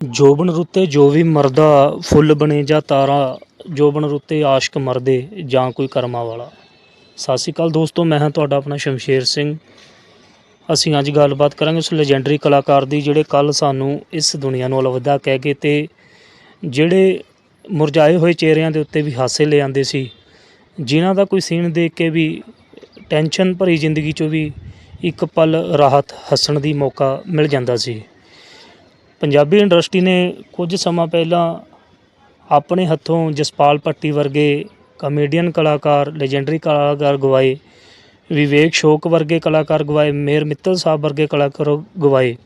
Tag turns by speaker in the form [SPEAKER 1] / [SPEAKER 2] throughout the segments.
[SPEAKER 1] ਜੋਬਨ ਰੁੱਤੇ ਜੋ ਵੀ ਮਰਦਾ ਫੁੱਲ ਬਣੇ ਜਾਂ ਤਾਰਾ, ਜੋਬਨ ਰੁੱਤੇ ਆਸ਼ਕ ਮਰਦੇ ਜਾਂ ਕੋਈ ਕਰਮਾਂ ਵਾਲਾ। ਸਤਿ ਸ਼੍ਰੀ ਅਕਾਲ ਦੋਸਤੋ, ਮੈਂ ਹਾਂ ਤੁਹਾਡਾ ਆਪਣਾ ਸ਼ਮਸ਼ੇਰ ਸਿੰਘ। ਅਸੀਂ ਅੱਜ ਗੱਲਬਾਤ ਕਰਾਂਗੇ ਉਸ ਲੈਜੈਂਡਰੀ ਕਲਾਕਾਰ ਦੀ, ਜਿਹੜੇ ਕੱਲ ਸਾਨੂੰ ਇਸ ਦੁਨੀਆ ਨੂੰ ਅਲਵਿਦਾ ਕਹਿ ਕੇ ਤੇ ਜਿਹੜੇ ਮੁਰਝਾਏ ਹੋਏ ਚਿਹਰਿਆਂ ਦੇ ਉੱਤੇ ਵੀ ਹਾਸੇ ਲੈ ਆਉਂਦੇ ਸੀ, ਜਿਨ੍ਹਾਂ ਦਾ ਕੋਈ ਸੀਨ ਦੇਖ ਕੇ ਵੀ ਟੈਨਸ਼ਨ ਭਰੀ ਜ਼ਿੰਦਗੀ 'ਚੋਂ ਵੀ ਇੱਕ ਪਲ ਰਾਹਤ ਹੱਸਣ ਦੀ ਮੌਕਾ ਮਿਲ ਜਾਂਦਾ ਸੀ। ਪੰਜਾਬੀ ਇੰਡਸਟਰੀ ਨੇ ਕੁਝ ਸਮਾਂ ਪਹਿਲਾਂ ਆਪਣੇ ਹੱਥੋਂ ਜਸਪਾਲ ਭੱਟੀ ਵਰਗੇ ਕਮੇਡੀਅਨ ਕਲਾਕਾਰ ਲੈਜੈਂਡਰੀ ਕਲਾਕਾਰ ਗਵਾਏ, ਵਿਵੇਕ ਸ਼ੋਕ ਵਰਗੇ ਕਲਾਕਾਰ ਗਵਾਏ ਮੇਰ ਮਿੱਤਲ ਸਾਹਿਬ ਵਰਗੇ ਕਲਾਕਾਰ ਗਵਾਏ।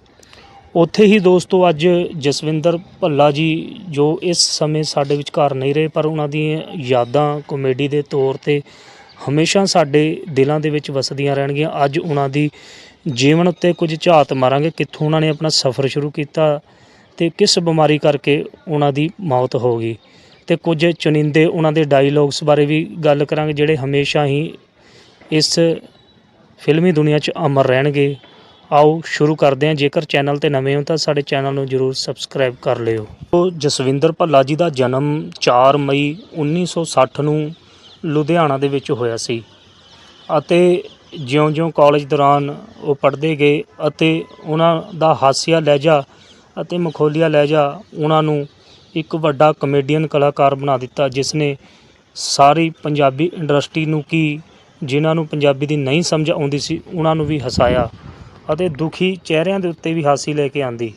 [SPEAKER 1] ਉੱਥੇ ਹੀ ਦੋਸਤੋ ਅੱਜ ਜਸਵਿੰਦਰ ਭੱਲਾ ਜੀ, ਜੋ ਇਸ ਸਮੇਂ ਸਾਡੇ ਵਿਚਕਾਰ ਨਹੀਂ ਰਹੇ, ਪਰ ਉਹਨਾਂ ਦੀਆਂ ਯਾਦਾਂ ਕਾਮੇਡੀ ਦੇ ਤੌਰ ਤੇ ਹਮੇਸ਼ਾ ਸਾਡੇ ਦਿਲਾਂ ਦੇ ਵਿੱਚ ਵਸਦੀਆਂ ਰਹਿਣਗੀਆਂ। ਅੱਜ ਉਹਨਾਂ ਦੀ ਜੀਵਨ ਉੱਤੇ ਕੁਝ ਝਾਤ ਮਾਰਾਂਗੇ, ਕਿੱਥੋਂ ਉਹਨਾਂ ਨੇ ਆਪਣਾ ਸਫ਼ਰ ਸ਼ੁਰੂ ਕੀਤਾ ਤੇ ਕਿਸ ਬਿਮਾਰੀ ਕਰਕੇ ਉਹਨਾਂ ਦੀ ਮੌਤ ਹੋ ਗਈ। ਤੇ ਕੁਝ ਚੁਣਿੰਦੇ ਉਹਨਾਂ ਦੇ ਡਾਇਲੌਗਸ ਬਾਰੇ ਵੀ ਗੱਲ ਕਰਾਂਗੇ, ਜਿਹੜੇ ਹਮੇਸ਼ਾ ਹੀ ਇਸ ਫਿਲਮੀ ਦੁਨੀਆ 'ਚ ਅਮਰ ਰਹਿਣਗੇ। ਆਓ ਸ਼ੁਰੂ ਕਰਦੇ ਹਾਂ। ਜੇਕਰ ਚੈਨਲ ਤੇ ਨਵੇਂ ਹੋ ਤਾਂ ਸਾਡੇ ਚੈਨਲ ਨੂੰ ਜਰੂਰ ਸਬਸਕ੍ਰਾਈਬ ਕਰ ਲਿਓ। ਉਹ ਜਸਵਿੰਦਰ ਭੱਲਾ ਜੀ ਦਾ ਜਨਮ 4 ਮਈ 1960 ਨੂੰ ਲੁਧਿਆਣਾ ਦੇ ਵਿੱਚ ਹੋਇਆ ਸੀ। ਅਤੇ ਜਿਉਂ-ਜਿਉਂ ਕਾਲਜ ਦੌਰਾਨ ਉਹ ਪੜ੍ਹਦੇ ਗਏ ਅਤੇ ਉਹਨਾਂ ਦਾ ਹਾਸਿਆ ਲਹਿਜਾ ਅਤੇ ਮਖੌਲੀਆ ਲਹਿਜਾ ਉਹਨਾਂ ਨੂੰ ਇੱਕ ਵੱਡਾ ਕਮੇਡੀਅਨ ਕਲਾਕਾਰ ਬਣਾ ਦਿੱਤਾ ਜਿਸ ਨੇ ਸਾਰੀ ਪੰਜਾਬੀ ਇੰਡਸਟਰੀ ਨੂੰ ਕੀ ਜਿਨ੍ਹਾਂ ਨੂੰ ਪੰਜਾਬੀ ਦੀ ਨਹੀਂ ਸਮਝ ਆਉਂਦੀ ਸੀ, ਉਹਨਾਂ ਨੂੰ ਵੀ ਹਸਾਇਆ ਅਤੇ ਦੁਖੀ ਚਿਹਰਿਆਂ ਦੇ ਉੱਤੇ ਵੀ ਹਾਸੀ ਲੈ ਕੇ ਆਂਦੀ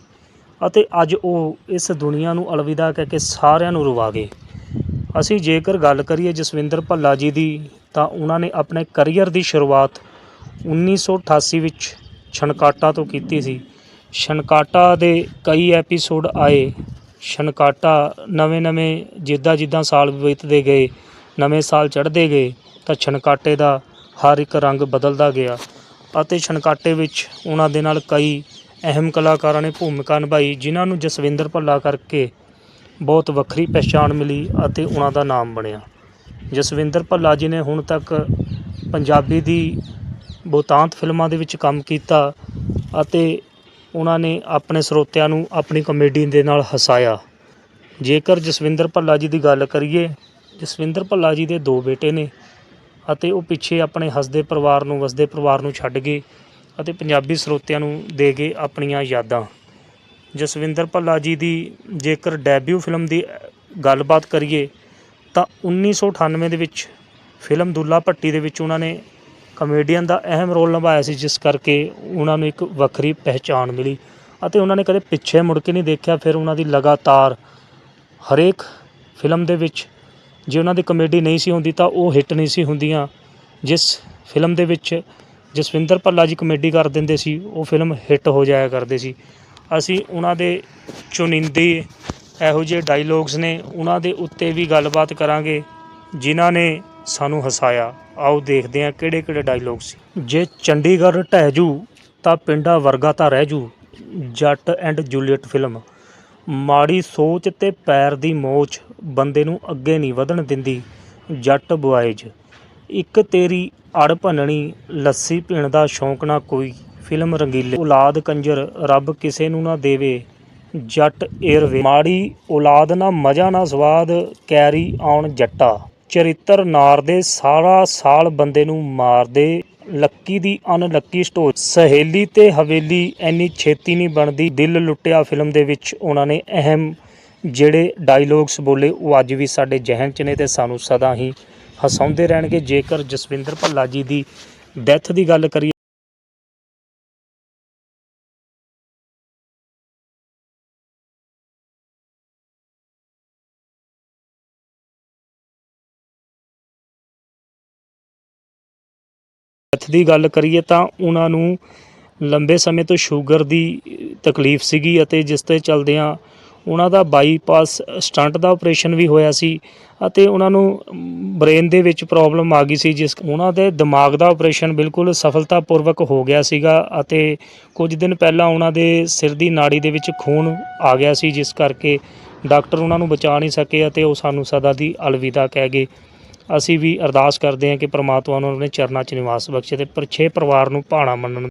[SPEAKER 1] ਅਤੇ ਅੱਜ ਉਹ ਇਸ ਦੁਨੀਆ ਨੂੰ ਅਲਵਿਦਾ ਕਹਿ ਕੇ ਸਾਰਿਆਂ ਨੂੰ ਰਵਾ ਗਏ। ਅਸੀਂ ਜੇਕਰ ਗੱਲ ਕਰੀਏ ਜਸਵਿੰਦਰ ਭੱਲਾ ਜੀ ਦੀ, ਤਾਂ ਉਹਨਾਂ ਨੇ ਆਪਣੇ ਕੈਰੀਅਰ ਦੀ ਸ਼ੁਰੂਆਤ 1988 ਵਿੱਚ ਛਣਕਾਟਾ ਤੋਂ ਕੀਤੀ ਸੀ। ਛਣਕਾਟਾ ਦੇ ਕਈ ਐਪੀਸੋਡ ਆਏ। ਛਣਕਾਟਾ ਨਵੇਂ-ਨਵੇਂ ਜਿੱਦਾਂ ਜਿੱਦਾਂ ਸਾਲ ਬੀਤਦੇ ਗਏ, ਨਵੇਂ ਸਾਲ ਚੜ੍ਹਦੇ ਗਏ, ਤਾਂ ਛਣਕਾਟੇ ਦਾ ਹਰ ਇੱਕ ਰੰਗ ਬਦਲਦਾ ਗਿਆ ਅਤੇ ਛਣਕਾਟੇ ਵਿੱਚ ਉਹਨਾਂ ਦੇ ਨਾਲ ਕਈ ਅਹਿਮ ਕਲਾਕਾਰਾਂ ਨੇ ਭੂਮਿਕਾ ਨਿਭਾਈ, ਜਿਨ੍ਹਾਂ ਨੂੰ ਜਸਵਿੰਦਰ ਭੱਲਾ ਕਰਕੇ ਬਹੁਤ ਵੱਖਰੀ ਪਛਾਣ ਮਿਲੀ ਅਤੇ ਉਹਨਾਂ ਦਾ ਨਾਮ ਬਣਿਆ। ਜਸਵਿੰਦਰ ਭੱਲਾ ਜੀ ਨੇ ਹੁਣ ਤੱਕ ਪੰਜਾਬੀ ਦੀ ਬਹੁਤਾਂਤ ਫਿਲਮਾਂ ਦੇ ਵਿੱਚ ਕੰਮ ਕੀਤਾ ਅਤੇ ਉਹਨਾਂ ਨੇ ਆਪਣੇ ਸਰੋਤਿਆਂ ਨੂੰ ਆਪਣੀ ਕਮੇਡੀ ਦੇ ਨਾਲ ਹਸਾਇਆ। ਜੇਕਰ ਜਸਵਿੰਦਰ ਭੱਲਾ ਜੀ ਦੀ ਗੱਲ ਕਰੀਏ, ਜਸਵਿੰਦਰ ਭੱਲਾ ਜੀ ਦੇ ਦੋ ਬੇਟੇ ਨੇ ਅਤੇ ਉਹ ਪਿੱਛੇ ਆਪਣੇ ਹੱਸਦੇ ਪਰਿਵਾਰ ਨੂੰ, ਵਸਦੇ ਪਰਿਵਾਰ ਨੂੰ ਛੱਡ ਗਏ ਅਤੇ ਪੰਜਾਬੀ ਸਰੋਤਿਆਂ ਨੂੰ ਦੇ ਗਏ ਆਪਣੀਆਂ ਯਾਦਾਂ। ਜਸਵਿੰਦਰ ਭੱਲਾ ਜੀ ਦੀ ਜੇਕਰ ਡੈਬਿਊ ਫਿਲਮ ਦੀ ਗੱਲਬਾਤ ਕਰੀਏ, ਤਾਂ 1998 ਦੇ ਵਿੱਚ ਫਿਲਮ ਦੁੱਲਾ ਭੱਟੀ ਦੇ ਵਿੱਚ ਉਹਨਾਂ ਨੇ ਕਮੇਡੀਅਨ ਦਾ ਅਹਿਮ ਰੋਲ ਨਿਭਾਇਆ ਸੀ, ਜਿਸ ਕਰਕੇ ਉਹਨਾਂ ਨੂੰ ਇੱਕ ਵੱਖਰੀ ਪਹਿਚਾਣ ਮਿਲੀ ਅਤੇ ਉਹਨਾਂ ਨੇ ਕਦੇ ਪਿੱਛੇ ਮੁੜ ਕੇ ਨਹੀਂ ਦੇਖਿਆ। ਫਿਰ ਉਹਨਾਂ ਦੀ ਲਗਾਤਾਰ ਹਰੇਕ ਫਿਲਮ ਦੇ ਵਿੱਚ ਜੇ ਉਹਨਾਂ ਦੀ ਕਮੇਡੀ ਨਹੀਂ ਸੀ ਹੁੰਦੀ ਤਾਂ ਉਹ ਹਿੱਟ ਨਹੀਂ ਸੀ ਹੁੰਦੀਆਂ। ਜਿਸ ਫਿਲਮ ਦੇ ਵਿੱਚ ਜਸਵਿੰਦਰ ਭੱਲਾ ਜੀ ਕਮੇਡੀ ਕਰ ਦਿੰਦੇ ਸੀ, ਉਹ ਫਿਲਮ ਹਿੱਟ ਹੋ ਜਾਇਆ ਕਰਦੇ ਸੀ। ਅਸੀਂ ਉਹਨਾਂ ਦੇ ਚੁਣਿੰਦੇ ਇਹੋ ਜਿਹੇ ਡਾਇਲੌਗਸ ਨੇ, ਉਹਨਾਂ ਦੇ ਉੱਤੇ ਵੀ ਗੱਲਬਾਤ ਕਰਾਂਗੇ, ਜਿਨ੍ਹਾਂ ਨੇ ਸਾਨੂੰ ਹਸਾਇਆ। ਆਓ ਦੇਖਦੇ ਹਾਂ ਕਿਹੜੇ ਕਿਹੜੇ ਡਾਇਲੋਗ ਸੀ। ਜੇ ਚੰਡੀਗੜ੍ਹ ਢਹਿ ਜੂ, ਤਾਂ ਪਿੰਡਾਂ ਵਰਗਾ ਤਾਂ ਰਹਿ ਜੂ। ਜੱਟ ਐਂਡ ਜੂਲੀਅਟ ਫਿਲਮ ਮਾੜੀ ਸੋਚ ਤੇ ਪੈਰ ਦੀ ਮੋਚ ਬੰਦੇ ਨੂੰ ਅੱਗੇ ਨਹੀਂ ਵਧਣ ਦਿੰਦੀ। ਜੱਟ ਬੁਆਏਜ। ਇੱਕ ਤੇਰੀ ਅੜ ਭੰਨਣੀ, ਲੱਸੀ ਪੀਣ ਦਾ ਸ਼ੌਂਕ ਨਾ ਕੋਈ। ਫਿਲਮ ਰੰਗੀਲੇ। ਔਲਾਦ ਕੰਜਰ, ਰੱਬ ਕਿਸੇ ਨੂੰ ਨਾ ਦੇਵੇ। ਜੱਟ ਏਅਰਵੇ ਮਾੜੀ ਔਲਾਦ ਨਾ, ਮਜ਼ਾ ਨਾ ਸਵਾਦ। ਕੈਰੀ ਆਉਣ ਜੱਟਾ। ਚਰਿੱਤਰ ਨਾਰ ਦੇ ਸਾਰਾ ਸਾਲ ਬੰਦੇ ਨੂੰ ਮਾਰਦੇ, ਲੱਕੀ ਦੀ ਅਨਲੱਕੀ ਸਟੋਰੀ। ਸਹੇਲੀ ਤੇ ਹਵੇਲੀ ਐਨੀ ਛੇਤੀ ਨਹੀਂ ਬਣਦੀ। ਦਿਲ ਲੁੱਟਿਆ ਫਿਲਮ ਦੇ ਵਿੱਚ ਉਹਨਾਂ ਨੇ ਅਹਿਮ ਜਿਹੜੇ ਡਾਇਲੌਗਸ ਬੋਲੇ, ਉਹ ਅੱਜ ਵੀ ਸਾਡੇ ਜ਼ਿਹਨ 'ਚ ਨੇ ਤੇ ਸਾਨੂੰ ਸਦਾ ਹੀ ਹਸਾਉਂਦੇ ਰਹਿਣਗੇ। ਜੇਕਰ ਜਸਵਿੰਦਰ ਭੱਲਾ ਜੀ ਦੀ ਡੈਥ ਦੀ ਗੱਲ ਕਰੀਏ ਡੈਥ ਦੀ ਗੱਲ ਕਰੀਏ ਤਾਂ ਉਹਨਾਂ ਨੂੰ ਲੰਬੇ ਸਮੇਂ ਤੋਂ ਸ਼ੂਗਰ ਦੀ ਤਕਲੀਫ ਸੀਗੀ ਅਤੇ ਜਿਸ ਤੇ ਚਲਦਿਆਂ ਉਹਨਾਂ ਦਾ ਬਾਈਪਾਸ ਸਟੰਟ ਦਾ ਆਪਰੇਸ਼ਨ ਵੀ ਹੋਇਆ ਸੀ ਅਤੇ ਉਹਨਾਂ ਨੂੰ ਬ੍ਰੇਨ ਦੇ ਵਿੱਚ ਪ੍ਰੋਬਲਮ ਆ ਗਈ ਸੀ, ਜਿਸ ਉਹਨਾਂ ਦੇ ਦਿਮਾਗ ਦਾ ਆਪਰੇਸ਼ਨ ਬਿਲਕੁਲ ਸਫਲਤਾਪੂਰਵਕ ਹੋ ਗਿਆ ਸੀਗਾ ਅਤੇ ਕੁਝ ਦਿਨ ਪਹਿਲਾਂ ਉਹਨਾਂ ਦੇ ਸਿਰ ਦੀ ਨਾੜੀ ਦੇ ਵਿੱਚ ਖੂਨ ਆ ਗਿਆ ਸੀ, ਜਿਸ ਕਰਕੇ ਡਾਕਟਰ ਉਹਨਾਂ ਨੂੰ ਬਚਾ ਨਹੀਂ ਸਕੇ ਅਤੇ ਉਹ ਸਾਨੂੰ ਸਦਾ ਦੀ ਅਲਵਿਦਾ ਕਹਿ ਗਏ। ਅਸੀਂ ਵੀ ਅਰਦਾਸ ਕਰਦੇ ਹਾਂ ਕਿ ਪ੍ਰਮਾਤਮਾ ਉਹਨਾਂ ਦੇ ਚਰਨਾਂ 'ਚ ਨਿਵਾਸ ਬਖਸ਼ੇ ਤੇ ਪਰਛੇ ਪਰਿਵਾਰ ਨੂੰ ਭਾਣਾ ਮੰਨਣ